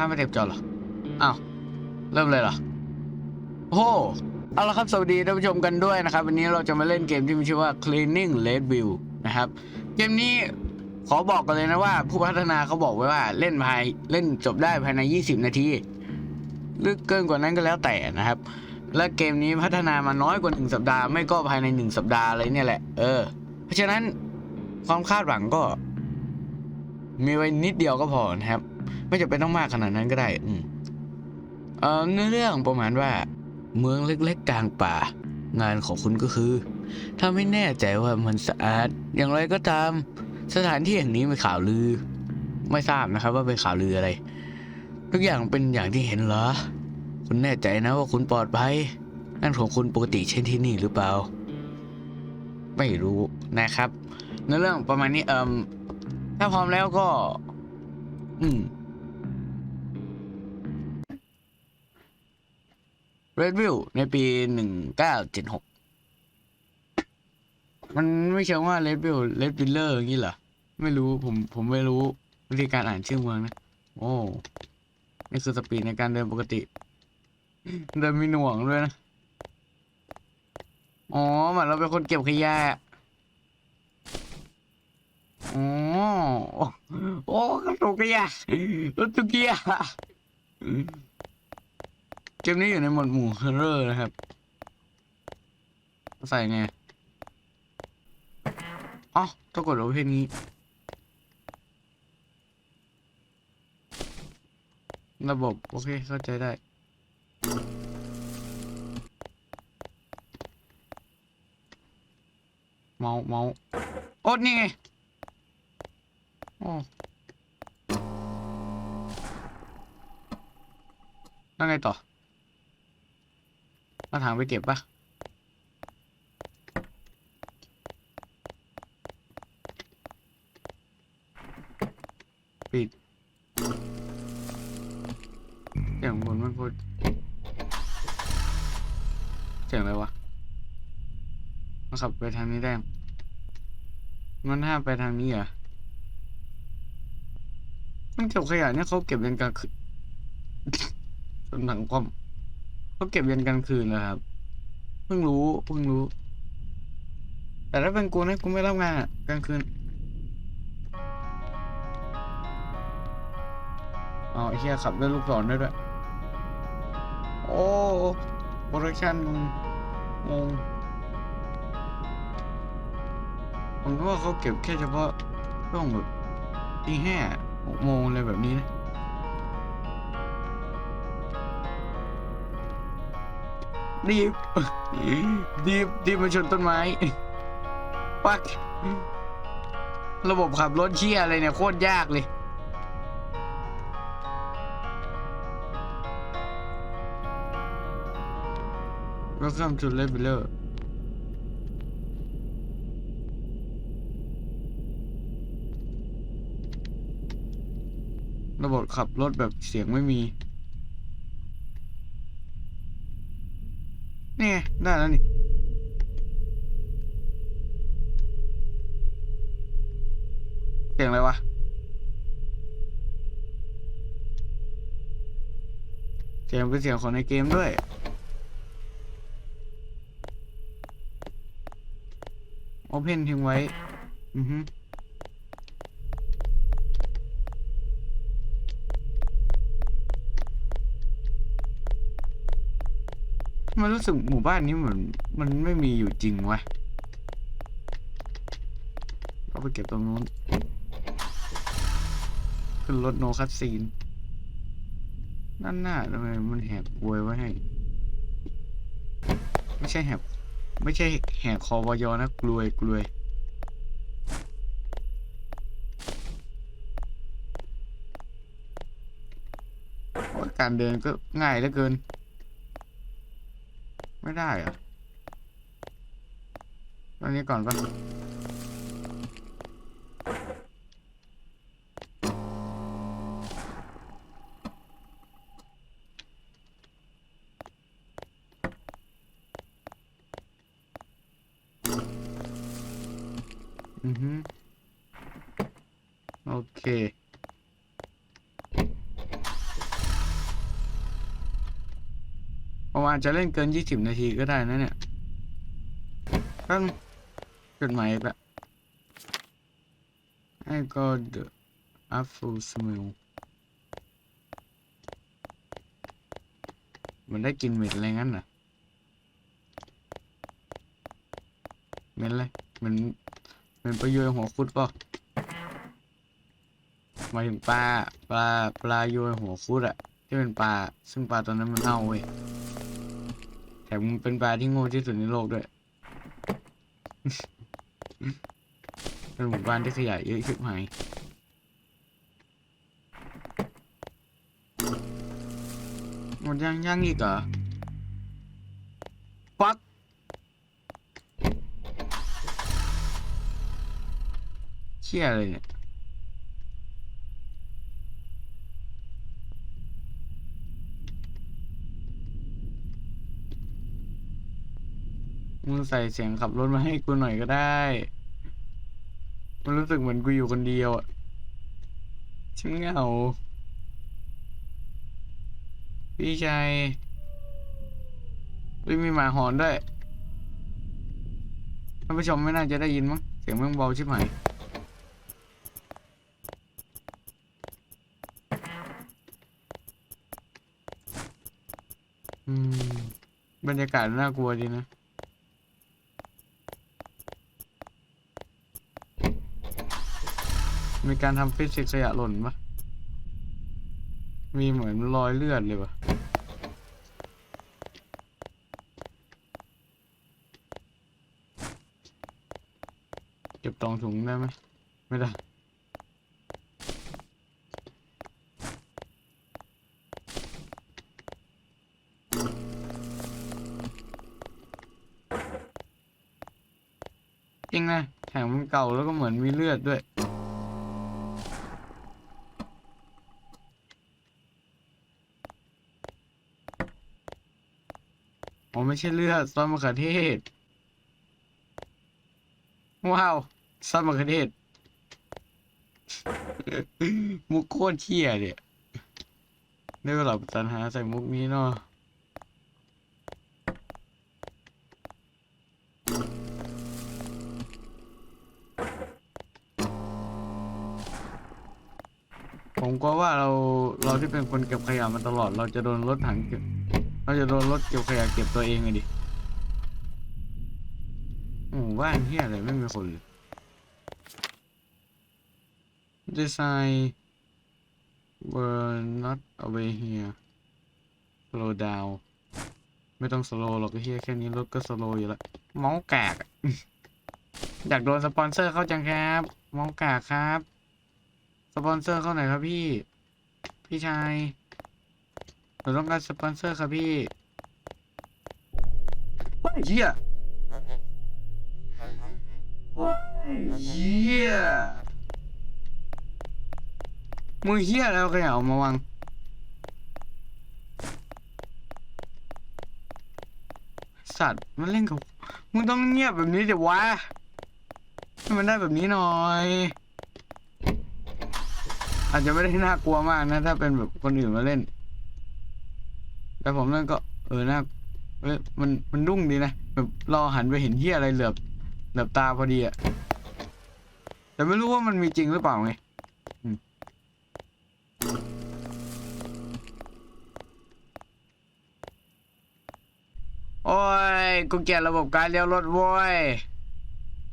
ห้ามไม่เต็มจอเหรอ อ้าว เริ่มเลยเหรอ โอ้โหเอาละครับ สวัสดีท่านผู้ชมกันด้วยนะครับ วันนี้เราจะมาเล่นเกมที่มีชื่อว่า cleaning red view นะครับ เกมนี้ขอบอกกันเลยนะว่า ผู้พัฒนาเขาบอกไว้ว่าเล่นภายเล่นจบได้ภายใน 20 นาทีหรือเกินกว่านั้นก็แล้วแต่นะครับ และเกมนี้พัฒนามาน้อยกว่า 1 สัปดาห์ไม่ก็ภายใน 1 สัปดาห์อะไรเนี่ยแหละ เออ เพราะฉะนั้นความคาดหวังก็ มีไว้นิดเดียวก็พอนะครับ ไม่จำเป็นต้องมากขนาดนั้นก็ได้ อืมเออเนื้อเรื่องประมาณว่า เมืองเล็กๆกลางป่า งานของคุณก็คือถ้าไม่แน่ใจว่ามันสะอาด อย่างไรก็ตาม สถานที่แห่งนี้มีข่าวลือ ไม่ทราบนะครับว่าเป็นข่าวลืออะไร ทุกอย่างเป็นอย่างที่เห็นเหรอ คุณแน่ใจนะว่าคุณปลอดภัยนั่นของคุณปกติเช่นที่นี่หรือเปล่า ไม่รู้นะครับเนื้อเรื่องประมาณนี้เอิมถ้าพร้อมแล้วก็ อืม Red View ในปีหนึ่งเก้าเจ็ดหกมันไม่เชิงว่า Red View Red Viller อย่างนี้เหรอ ไม่รู้ผมผมไม่รู้วิธีการอ่านชื่อเมืองนะ โอ้นี่คือสปีดในการเดินปกติ เดินมีหน่วงด้วยนะ อ๋อเหมือนเราเป็นคนเก็บขยะอ๋อโอ้กระตุกขยะรถตุกขยะ เกมนี้อยู่ในหมวดหมู่ฮอร์เรอร์นะครับ ใส่ไงอ๋อต้องกดโอเพนนี้ ระบบ โอเค เข้าใจได้ เมาส์เมาส์โอ๊ตนี่ไงโอ้แล้วไงต่อ มาถางไปเก็บปะปิดเสียงบนมันพูดเสียงอะไรวะมาขับไปทางนี้ได้ มันห้ามไปทางนี้เหรอ มันเก็บขยะเนี่ยเขาเก็บยันกลางคืนจนหนังความ เขาเก็บยันกลางคืนเลยครับ เพิ่งรู้ เพิ่งรู้ แต่ถ้าเป็นกูนะกูไม่รับงานอะกลางคืนอ๋อไอ้เฮียขับด้วยลูกศรได้ด้วย โอ้โปรดักชั่นมึงงงผมก็ว่าเขาเก็บแค่เฉพาะช่วงแบบตีห้าหกโมงอะไรแบบนี้นะ ดีบดีบดีบมาชนต้นไม้ปักระบบขับรถเชี่ยอะไรเนี่ย โคตรยากเลย Welcome to Leveler ระบบขับรถแบบเสียงไม่มี นี่ไงได้แล้วนี่เสียงอะไรวะเสียงเป็นเสียงของในเกมด้วยโอเพนทิ้งไว้ อือฮึ มันรู้สึกหมู่บ้านนี้เหมือนมันไม่มีอยู่จริงวะก็ไปเก็บตรงนู้น ขึ้นรถโนคัสซีนนั่นหน้าทำไมมันแหกกวยไว้ให้ ไม่ใช่แหกไม่ใช่แหกคอวอยอนะกลวยกลวยการเดินก็ง่ายเหลือเกิน ไม่ได้เหรอะตอนนี้ก่อนป่ะอือฮึโอเค ผมาจจะเล่นเกินยี่สิบนาทีก็ได้นะเนี่ยตั้งจดหมายอีกละ I got the apple smell มันได้กินเม็นอะไรงั้นเหรอเม็นอะไรเหมันเหมันประโยชน์หัวคุดป่ะมาถึงปลาปลาปลาโยยหัวคุดอะที่เป็นปลาซึ่งปลาตัวนั้นมันเน่าเว้ย แถมมันเป็นปลาที่โง่ที่สุดในโลกด้วย เป็นหมู่บ้านที่ขยะเยอะชิบหายหมดยังยังอีกเหรอปักเชี่ยอะไรเนี่ย ใส่เสียงขับรถมาให้กูหน่อยก็ได้ มันรู้สึกเหมือนกูอยู่คนเดียวอะช่างเหงา พี่ชายวิมีหมาหอนด้วย ท่านผู้ชมไม่น่าจะได้ยินมั้ง เสียงแม่งเบาชิบหายอืมบรรยากาศน่ากลัวดีนะ มีการทำฟิสิกส์ขยะหล่นปะมีเหมือนรอยเลือดเลยปะเก็บตองถุงได้ไหมไม่ได้จริงนะแถมมันเก่าแล้วก็เหมือนมีเลือดด้วย อ๋อไม่ใช่เลือดซอสมะเขือเทศ ว้าวซอสมะเขือเทศ มุกโคตรเที่ยเนี่ยได้เวลาปัญหาใส่มุกนี้เนาะผมก็ว่าเราเราที่เป็นคนเก็บขยะมาตลอด เราจะโดนรถถังเก็บ เราจะโดนรถเก็บขยะเก็บตัวเองไงดิโอ้บ้านเฮียอะไรไม่มีคนเลยดีไซน์ were not away here slow down ไม่ต้อง slow หรอกไอ้เฮียแค่นี้รถก็ slow อยู่ล้วเมาส์กากอะอยากโดนสปอนเซอร์เข้าจังครับมาส์กากครับ สปอนเซอร์เข้าไหนครับพี่ พี่ชาย เราต้องการสปอนเซอร์ครับพี่เฮ้ยเฮียเฮียมึงเฮียแล้วใครเอามาวางสัตว์มันเล่นกับมึงต้องเงียบแบบนี้เดี๋ยววะให้มันได้แบบนี้หน่อย อาจจะไม่ได้น่ากลัวมากนะ ถ้าเป็นแบบคนอื่นมาเล่น แต่ผมนั่นก็ เออน่าเอ้ยมันมันรุ่งดีนะแบบรอหันไปเห็นเหี้ยอะไรเหลือบเหลือบตาพอดีอะแต่ไม่รู้ว่ามันมีจริงหรือเปล่าไงโอ้ยกูเกลียดระบบการเลี้ยวรถโว้ย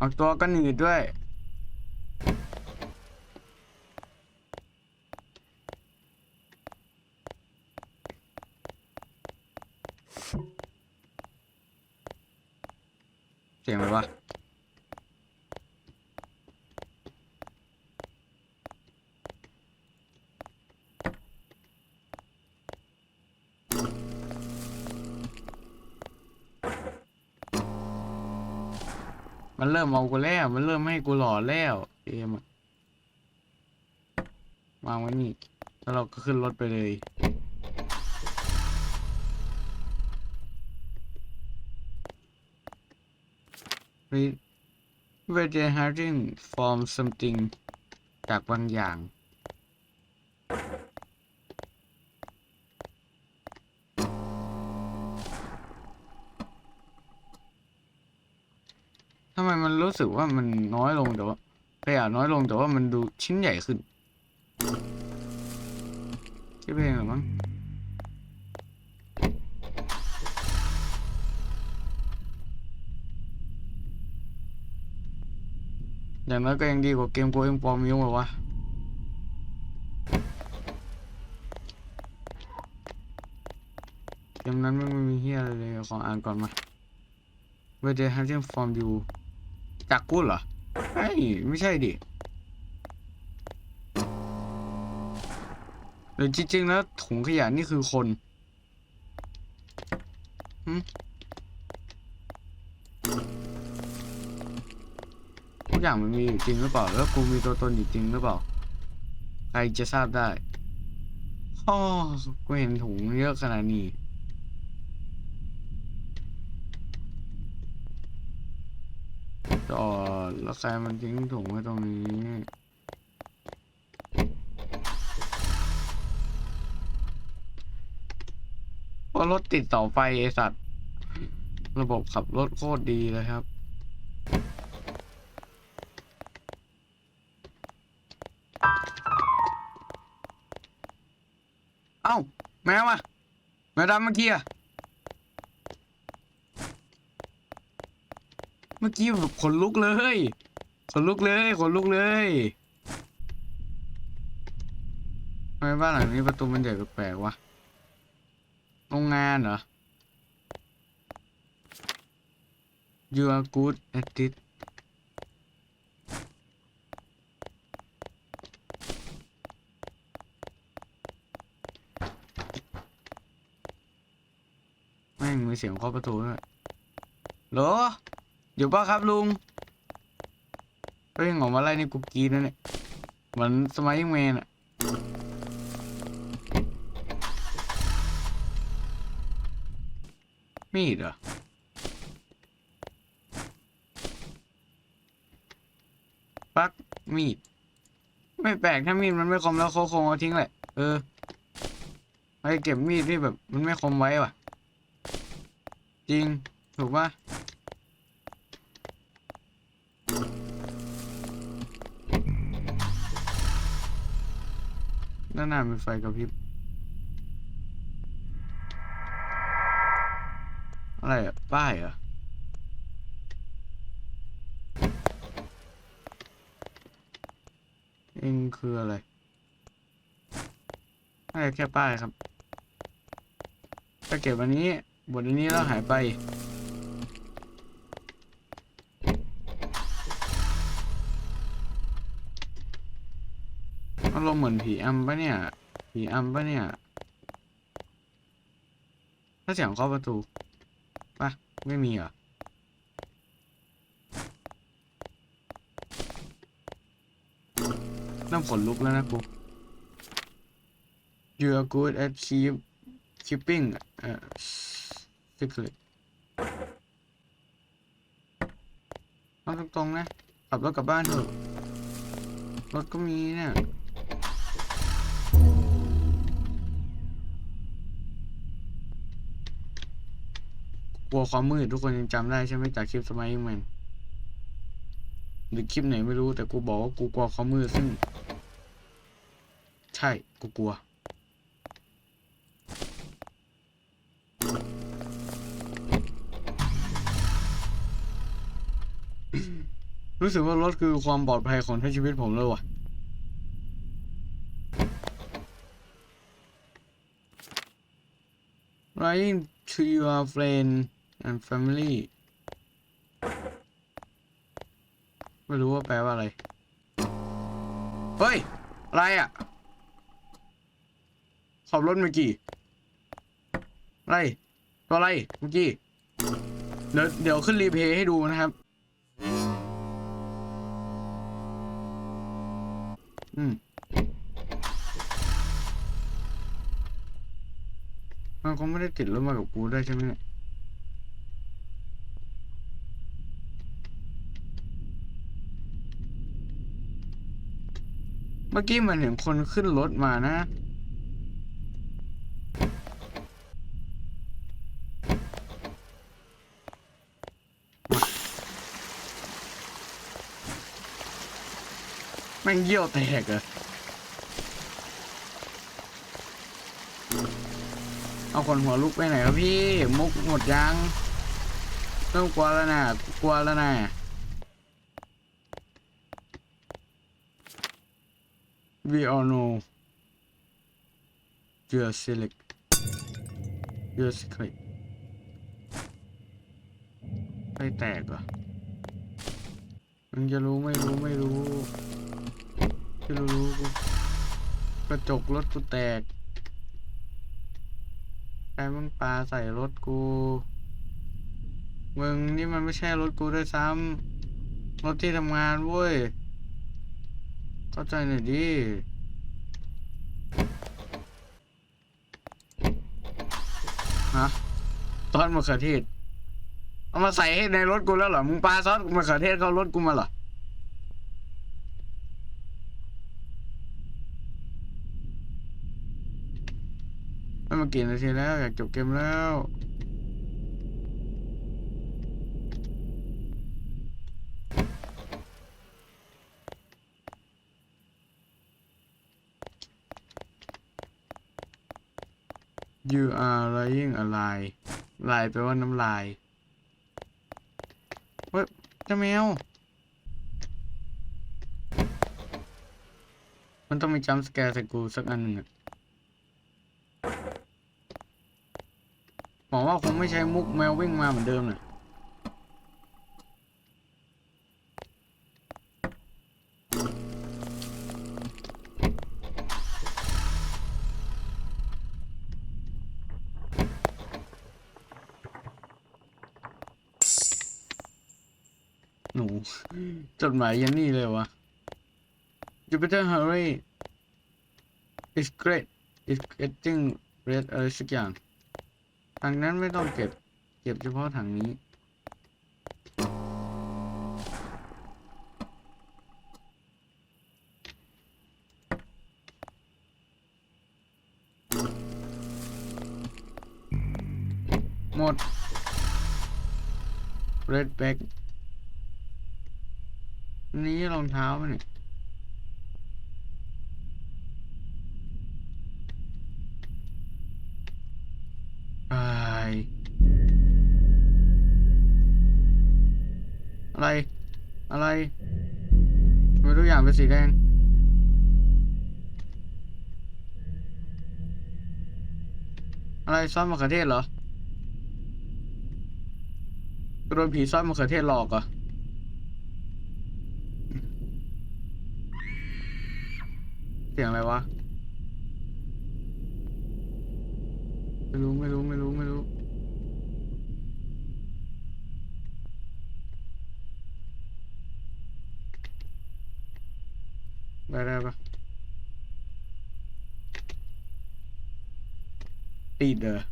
ออกตัวก็หนืดด้วย สียงอะไรวะมันเริ่มเอากูแล้ว มันเริ่มให้กูหล่อแล้วเกมวางไว้นี่แล้วเราก็ขึ้นรถไปเลย where they hiding from something จากบางอย่าง ทำไมมันรู้สึกว่ามันน้อยลงแต่ว่าขยะน้อยลงแต่ว่ามันดูชิ้นใหญ่ขึ้น อย่างน้อยก็ยังดีกว่าเกมโกงปอมมิ้วอวะเกมนั้นไม่มีเฮียอะไรเลยขออ่านก่อนมา Where they have them from you จากกูเหรอไอ้ยไม่ใช่ดิหรือจริงๆแล้วถุงขยะนี่คือคนหึทุ กอย่างมันมีอยู่จริงหรือเปล่า แล้วกูมีตัวตนอยู่จริงหรือเปล่า ใครจะทราบได้อ๋อกูเห็นถุงเยอะขนาดนี้จอดแล้วใครมันทิ้งถุงไว้ตรงนี้เพราะรถติดเสาไฟไอสัตว์ ระบบขับรถโคตรดีเลยครับ อ้าแมวอะแมวดำเมื่อกี้อะเมื่อกี้แบบขนลุกเลยขนลุกเลยขนลุกเลยทำไมบ้านหลังนี้ประตูมันใหญ่แปลกๆวะโรงงานเหรอ You are good at it แม่งมี เสียงเคาะประตูด้วยเหรอ อยู่ป่ะครับลุงเฮ้ยออกมาไล่ในี่กูกรีดนะเนี่ยเหมือนสมัยยังแมนอะมีดเหรอปักมีด ไม่แปลกถ้ามีดมันไม่คมแล้วเขาคงเอาทิ้งแหละ เออไปเก็บมีดที่แบบมันไม่คมไว้ว่ะ จริง ถูกปะด้านหน้ามีไฟกระพริบ อะไรอะป้ายอะเองคืออะไรน่าจะแค่ป้ายครับถ้าเก็บอันนี้ บทนี้แล้วหายไป อารมณ์เหมือนผีอำปะเนี่ย ผีอำปะเนี่ย ถ้าเสียงเคาะประตูปะไม่มีเหรอเริ่มขนลุกแล้วนะกู You are good at keep keeping เอ่อ secret เอาตรงๆนะ ขับรถกลับบ้านเถอะ รถก็มีเนี่ยกลัวความมืดทุกคนยังจำได้ใช่ไหมจากคลิปสมัยยังแมนหรือคลิปไหนไม่รู้แต่กูบอกว่ากูกลัวความมืดซึ่ง ใช่ กูกลัว รู้สึกว่ารถคือความปลอดภัยของทั้งชีวิตผมเลยว่ะ Writing to your friend and family ไม่รู้ว่าแปลว่าอะไร เฮ้ย อะไรอะ ขับรถเมื่อกี้ อะไร ตัวอะไร เมื่อกี้ เดี๋ยวเดี๋ยวขึ้นรีเพย์ให้ดูนะครับ อืมมันคงไม่ได้ติดรถมากับกูได้ใช่ไหมเนี่ยเมื่อกี้มันเห็นคนขึ้นรถมานะ ม่งเยี่ยวแตกเหรอเอาคนหัวลุกไปไหนครับพี่ มุกหมดยังเริ่มกลัวแล้วนะกลัวแล้วนะ We all know your select your secret ไม่แตกเหรอมึงจะรู้ไม่รู้ไม่รู้ ที่รู้กูกระจกรถกูแตกใครมึงปาใส่รถกู มึงนี่มันไม่ใช่รถกูด้วยซ้ำรถที่ทำงานเว้ย เข้าใจหน่อยดิฮะซอสมะเขือเทศ เอามาใส่ให้ในรถกูแล้วเหรอ มึงปาซอสมะเขือเทศเข้ารถกูมาเหรอ มากี่นาทีแล้ว อยากจบเกมแล้ว you are lying a lie ลายแปลว่าน้ำลายเฮ้ยเจ้าแมว มันต้องมีจัมป์แกร์ใส่กูสักอันหนึ่งอะ ว่าคงไม่ใช้มุกแมววิ่งมาเหมือนเดิมนะหนูจดหมายยันนี่เลยวะ Jupiter Hurry It's great It's getting red อะไรสักอย่าง ถังนั้นไม่ต้องเก็บ เก็บเฉพาะถังนี้หมด red bag นี่รองเท้าปะเนี่ย ทำไมทุกอย่างเป็นสีแดง อะไรซ่อนมะเขือเทศเหรอโดนผีซ่อนมะเขือเทศหลอกเหรอเสียงอะไรวะ ไม่รู้ไม่รู้ไม่รู้ไม่รู้ ได้ได้ปะ ติดเหรอ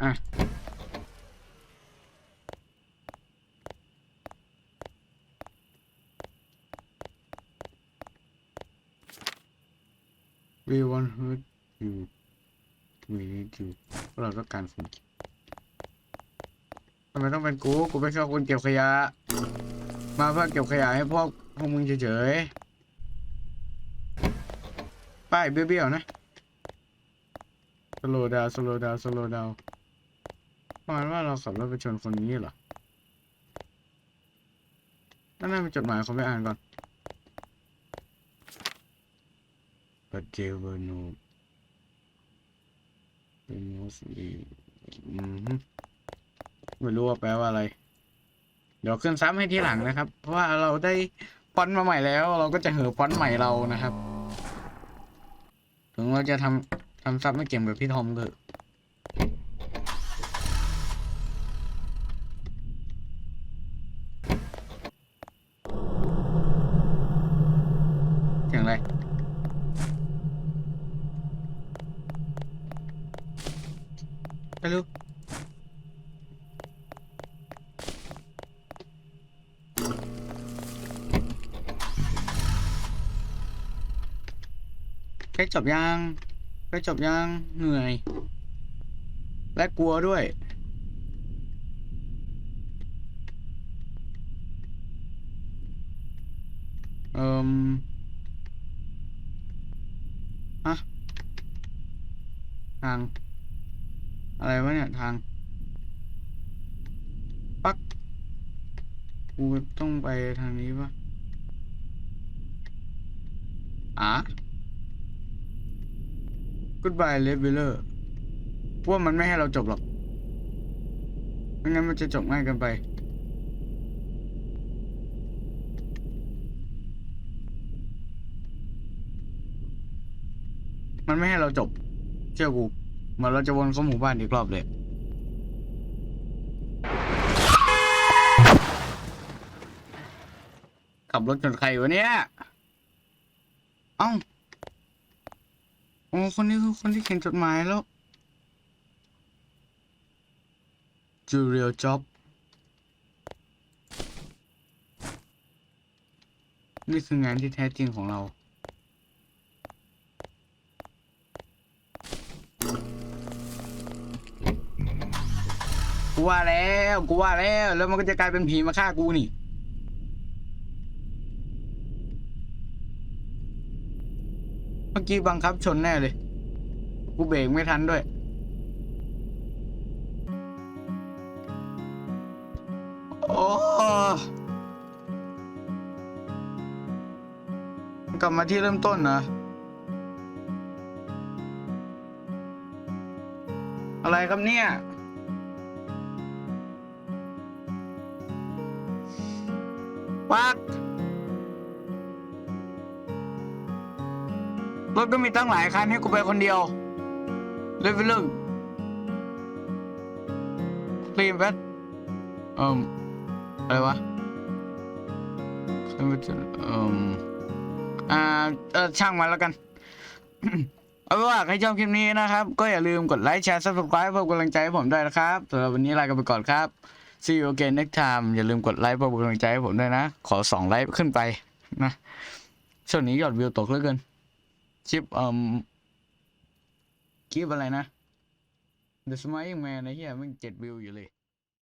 อะ we want hurt you we need you พวกเราต้องการคุณทำไมต้องเป็นกู กูเป็นแค่คนเก็บขยะ มาเพื่อเก็บขยะให้พวกพวกมึงเฉยๆ ป้ายเบี้ยวๆนะสโลดาวสโลดาวสโลดาวประมาณว่าเราขับรถไปชนคนนี้เหรอนั่นน่าเป็นจดหมายเขาไปอ่านก่อน But they were no they must be อืมไม่รู้ว่าแปลว่าอะไร เดี๋ยวขึ้นซ้ำให้ทีหลังนะครับ เพราะว่าเราได้ฟอนต์มาใหม่แล้ว เราก็จะเหอฟอนต์ใหม่เรานะครับ ถึงเราจะทำทำซับไม่เก่งแบบพี่ทอมก็เถอะ ไปเร็วใกล้จบยังใกล้จบยังเหนื่อย และกลัวด้วยเอิมฮะทาง ไปทางนี้ปะอะ Goodbye Red Wheeler ว่ามันไม่ให้เราจบหรอก ไม่งั้นมันจะจบง่ายเกันไป มันไม่ให้เราจบ เชื่อกูเหมือนเราจะวนเข้าหมู่บ้านอีกรอบเลย รถชนใครวะเนี่ย เอ้าโอ้คนนี้คือคนที่เขียนจดหมายแล้วจูเรียลจ็อบนี่คืองานที่แท้จริงของเรา กูว่าแล้ว กูว่าแล้ว แล้วมันก็จะกลายเป็นผีมาฆ่ากูนี่ เมื่อ กี้บังคับชนแน่เลย กูเบรกไม่ทันด้วย โอ้กลับมาที่เริ่มต้นนะอะไรครับเนี่ย ปัก รถก็มีตั้งหลายคันให้กูไปคนเดียวเลยไปเรื่องคลีนแบทเอ่มอะไรวะคลีนแบทเอ่มอ่าเออช่างมันแล้วกัน เอาเป็นว่าใครชอบคลิปนี้นะครับ ก็อย่าลืมกดไลค์แชร์ subscribe เพื่อกำลังใจให้ผมด้วยนะครับสำหรับวันนี้ลากันไปก่อนครับ see you again next time อย่าลืมกดไลค์เพื่อเป็นกำลังใจให้ผมด้วยนะ ขอสองไลค์ขึ้นไปนะช่วงนี้ยอดวิวตกเหลือเกิน คลิปเอ่อคลิปอะไรนะ The Smiling Man ไอ้เหี้ยมันเจ็ดวิวอยู่เลย